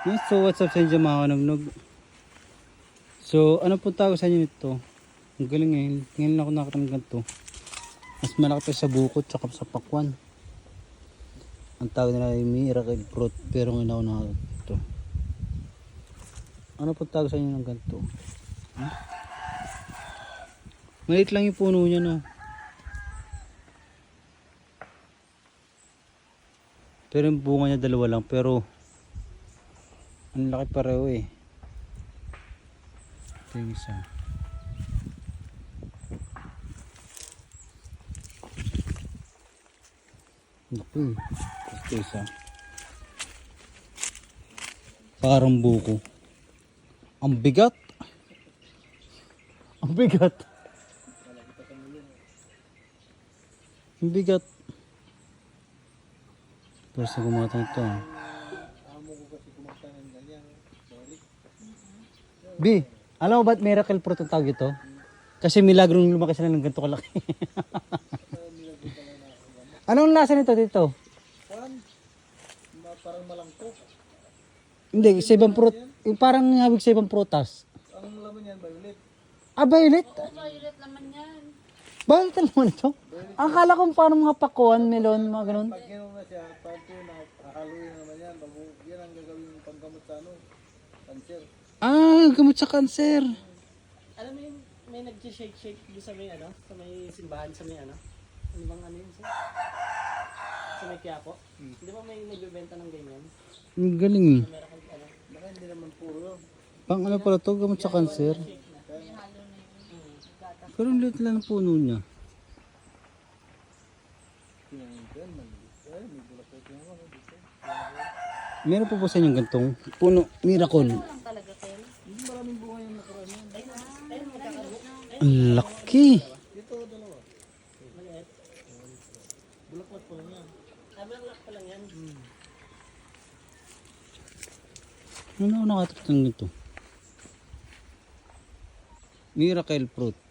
Yes, so what's up sa inyo mga kanamnog? So, ano po tawag sa inyo nito? Ang galing eh. Lang ako nakita ng ganito. Mas malaki pa sa bukot tsaka sa pakwan. Ang tawag nila ay miracle fruit. Pero ngayon ako nakita ito. Ano po tawag sa inyo ng ganito? Hmm? Maliit lang yung puno niya no. Pero yung bunga niya dalawa lang. Pero ang laki pareho eh. Ito yung isa. Eh. Ito isa. Parang buko. Ang bigat. Ang bigat. Ang bigat. Pero sa gumatang ito ah. B, alam mo ba't miracle fruit ang tawag ito? Kasi milagrong lumaki sila ng ganito kalaki. Anong lasa nito dito? Parang malangkok. Hindi, sa ibang fruit. Yung parang hawig sa ibang prutas. Ang laman yan, violet. Ah, violet? Violet naman yan. Violet ang naman ito? Ang kala ko parang mga pakuan, melon, mga ganun. Pag ginawa na siya, parang na hahaluin naman yan. Bago, yan ang gagawin yung panggamot sa ano, cancer. Ah, gamot sa kanser. Alam mo yung may nag-shake-shake doon sa may ano, sa may simbahan, sa may ano? Ano bang ano yun? Sa, sa may Quiapo? Di ba may nagbebenta ng ganyan? Ang galing eh. Meron kang ano? Baka hindi naman puro. Pang ano pala to, gamot sa kanser. Pero ang liit lang ng puno niya. Meron po po sa inyo gantong puno, miracle. Ang laki. Bulaklak po lang yan. Ah, bulaklak pa lang. Ano ako nakatapat ng ganito? Miracle fruit.